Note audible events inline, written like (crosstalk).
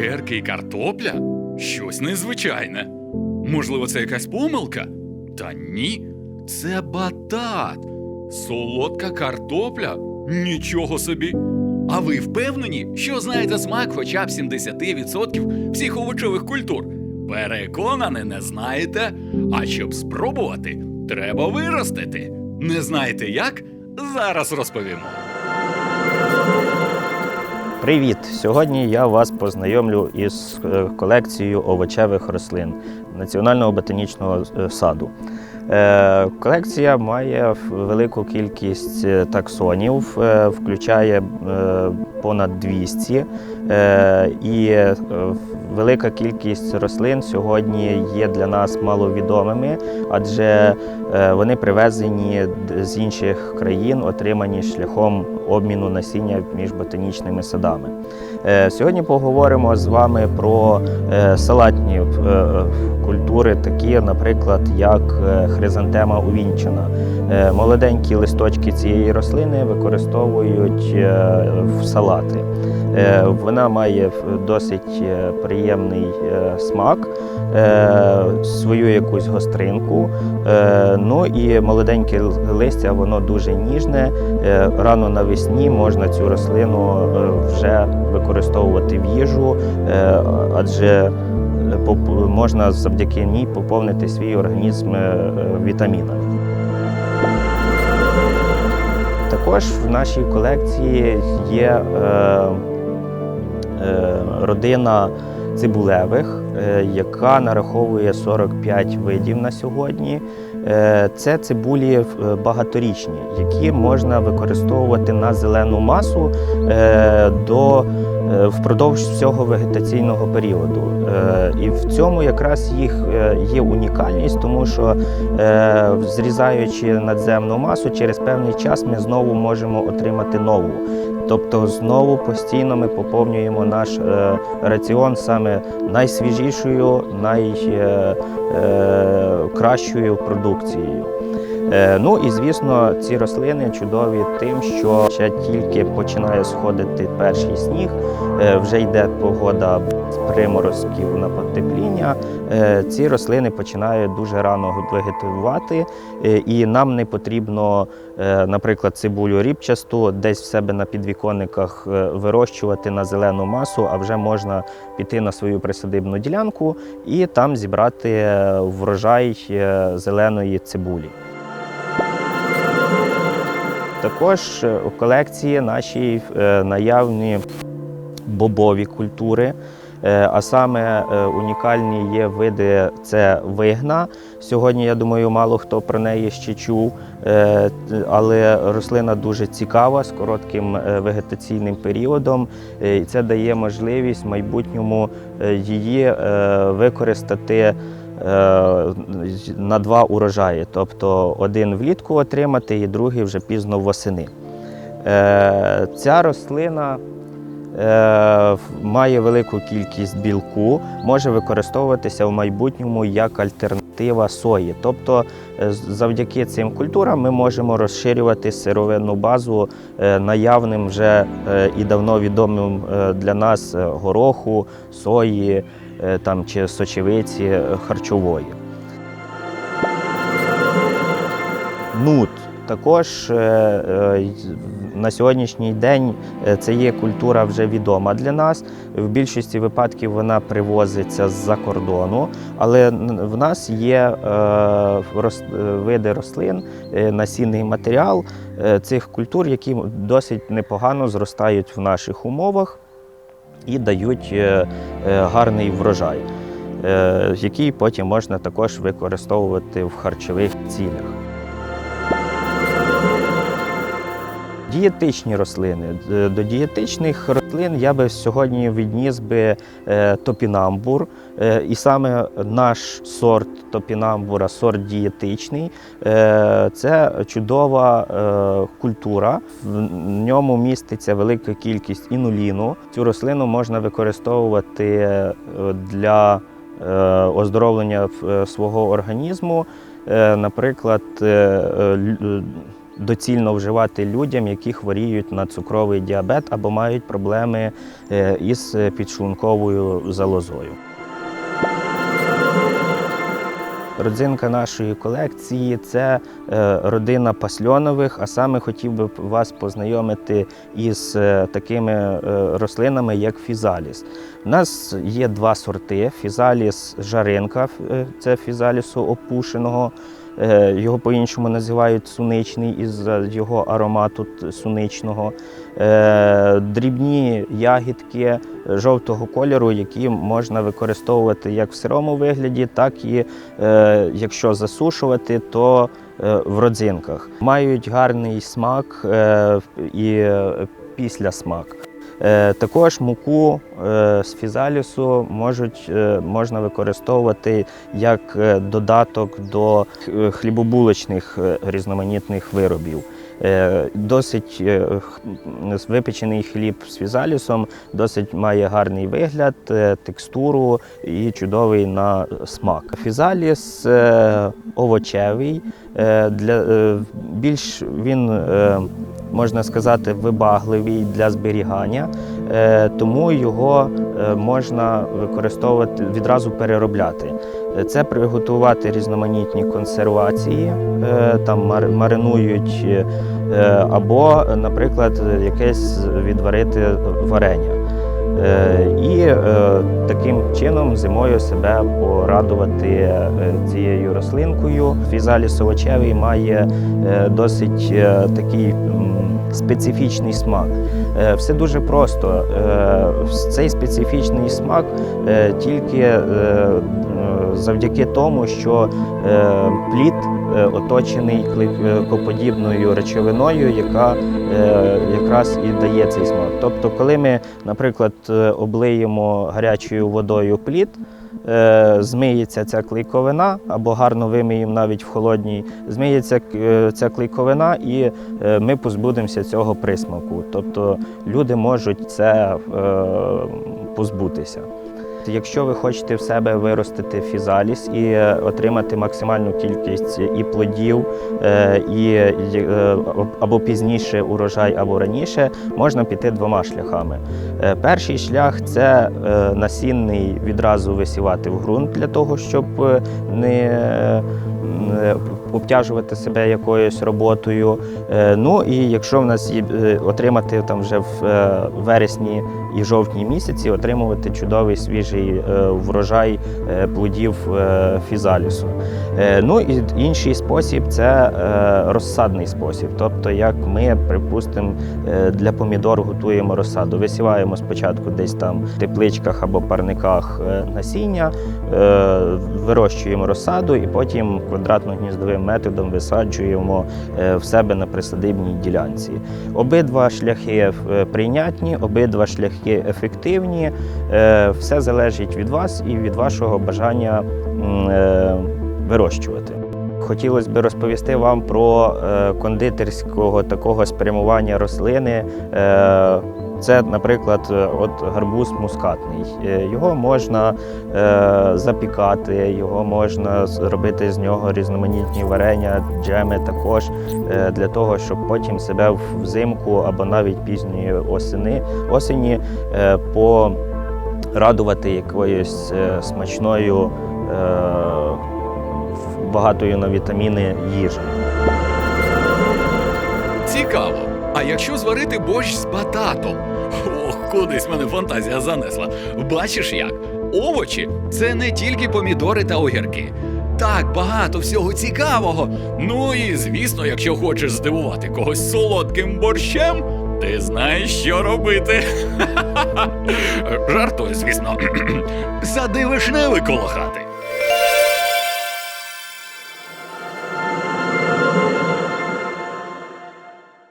цукерки і картопля? Щось незвичайне. Можливо, це якась помилка? Та ні, це батат. Солодка картопля? Нічого собі. А ви впевнені, що знаєте смак хоча б 70% всіх овочевих культур? Переконаний, не знаєте. А щоб спробувати, треба виростити. Не знаєте як? Зараз розповімо. Привіт! Сьогодні я вас познайомлю із е, колекцією овочевих рослин Національного ботанічного е, саду. Е, Колекція має велику кількість е, таксонів, е, включає понад 200, е, і велика кількість рослин сьогодні є для нас маловідомими, адже вони привезені з інших країн, отримані шляхом обміну насіння між ботанічними садами. Сьогодні поговоримо з вами про салатні культури, такі, наприклад, як е, хризантема увінчена. Е, Молоденькі листочки цієї рослини використовують е, в салати. Вона має досить приємний смак, свою якусь гостринку. Ну і молоденьке листя, воно дуже ніжне. Рано навесні можна цю рослину вже використовувати в їжу, адже можна завдяки ній поповнити свій організм е, вітамінами. Також в нашій колекції є е, е, родина цибулевих, яка нараховує 45 видів на сьогодні. Це цибулі багаторічні, які можна використовувати на зелену масу до впродовж всього вегетаційного періоду. Е, І в цьому якраз їх е, є унікальність, тому що е, зрізаючи надземну масу, через певний час ми знову можемо отримати нову. Тобто знову постійно ми поповнюємо наш е, раціон саме найсвіжішою, найкращою продукцією. Е, Ну і звісно, ці рослини чудові тим, що ще тільки починає сходити перший сніг, е, вже йде погода з приморозків на потепління. Е, Ці рослини починають дуже рано вегетувати, е, і нам не потрібно, е, наприклад, цибулю рібчасту десь в себе на підвіконниках е, вирощувати на зелену масу, а вже можна піти на свою присадибну ділянку і там зібрати е, врожай е, зеленої цибулі. Також е, у колекції нашій е, наявні бобові культури. Е, А саме е, унікальні є види це вигна. Сьогодні, я думаю, мало хто про неї ще чув, Е, але рослина дуже цікава з коротким е, вегетаційним періодом. Е, І це дає можливість в майбутньому е, її е, використати е, на два урожаї, тобто один влітку отримати і другий вже пізно восени. Е, Ця рослина е, має велику кількість білку, може використовуватися в майбутньому як альтернатива сої. Тобто, е, завдяки цим культурам ми можемо розширювати сировинну базу е, наявним вже е, і давно відомим для нас гороху, сої там, чи сочевиці харчової. Нут також е, е, на сьогоднішній день е, це є культура вже відома для нас. В більшості випадків вона привозиться з-за кордону, але в нас є види рослин, насінний матеріал цих культур, які досить непогано зростають в наших умовах і дають гарний врожай, який потім можна також використовувати в харчових цілях. Дієтичні рослини. Е, До дієтичних рослин я би сьогодні відніс би е, топінамбур. Е, І саме наш сорт топінамбура, сорт дієтичний. Це чудова культура. В ньому міститься велика кількість інуліну. Цю рослину можна використовувати для оздоровлення свого організму. Наприклад, доцільно вживати людям, які хворіють на цукровий діабет або мають проблеми е, із підшлунковою залозою. Родзинка нашої колекції це е, родина пасльонових, а саме хотів би вас познайомити із е, такими рослинами, як фізаліс. У нас є два сорти: фізаліс жаринка, це фізалісу опушеного. Е, Його по-іншому називають суничний із його аромату суничного. Е, Дрібні ягідки жовтого кольору, які можна використовувати як в сирому вигляді, так і е, якщо засушувати, то е, в родзинках. Мають гарний смак е, і е, післясмак. Е, Також муку е, з фізалісу можуть, е, можна використовувати як додаток до хлібобулочних різноманітних виробів. Досить випечений хліб з фізалісом досить має гарний вигляд, текстуру і чудовий на смак. Фізаліс овочевий, для, більш він можна сказати вибагливий для зберігання, е, тому його е, можна використовувати відразу переробляти. Це приготувати різноманітні консервації, е, там мар- маринують, або, наприклад, якесь відварити варення. Е, І е, таким чином зимою себе порадувати е, цією рослинкою. Фізаліс овочевий має досить такий специфічний смак. Все дуже просто. Цей специфічний смак тільки завдяки тому, що е, плід е, оточений клейкоподібною речовиною, яка е, якраз і дає цей смак. Тобто, коли ми, наприклад, облиємо гарячою водою плід, змиється ця клейковина, або гарно вимиємо навіть в холодній, змиється ця клейковина, і ми позбудемося цього присмаку. Тобто люди можуть це позбутися. Якщо ви хочете в себе виростити фізаліс і е, отримати максимальну кількість і плодів, е, і е, або пізніше урожай, або раніше, можна піти двома шляхами. Перший шлях це насінний відразу висівати в ґрунт для того, щоб не обтяжувати себе якоюсь роботою. Ну і якщо в нас є отримати там вже в вересні і жовтні місяці, отримувати чудовий свіжий е, врожай е, плодів е, фізалісу. Ну і інший спосіб це розсадний спосіб. Тобто, як ми, припустимо, для помідор готуємо розсаду. Висіваємо спочатку десь там в тепличках або парниках насіння, вирощуємо розсаду і потім квадратно-гніздовим методом висаджуємо в себе на присадибній ділянці. Обидва шляхи прийнятні, обидва шляхи ефективні. Е, Все залежить від вас і від вашого бажання е, вирощувати. Хотілося б розповісти вам про е, кондитерського такого спрямування рослини. Це, наприклад, е, от гарбуз мускатний. Е, Його можна е, запікати, його можна робити з нього різноманітні варення, джеми також для того, щоб потім себе взимку або навіть пізньої осени, осені е, порадувати якоюсь смачною, багатою на вітаміни їжею. Цікаво. А якщо зварити борщ з бататом? Кудись мене фантазія занесла. Бачиш як? Овочі це не тільки помідори та огірки. Так багато всього цікавого. Ну і звісно, якщо хочеш здивувати когось солодким борщем, ти знаєш, що робити. (laughs) Жартую, звісно. Сади вишневий коло.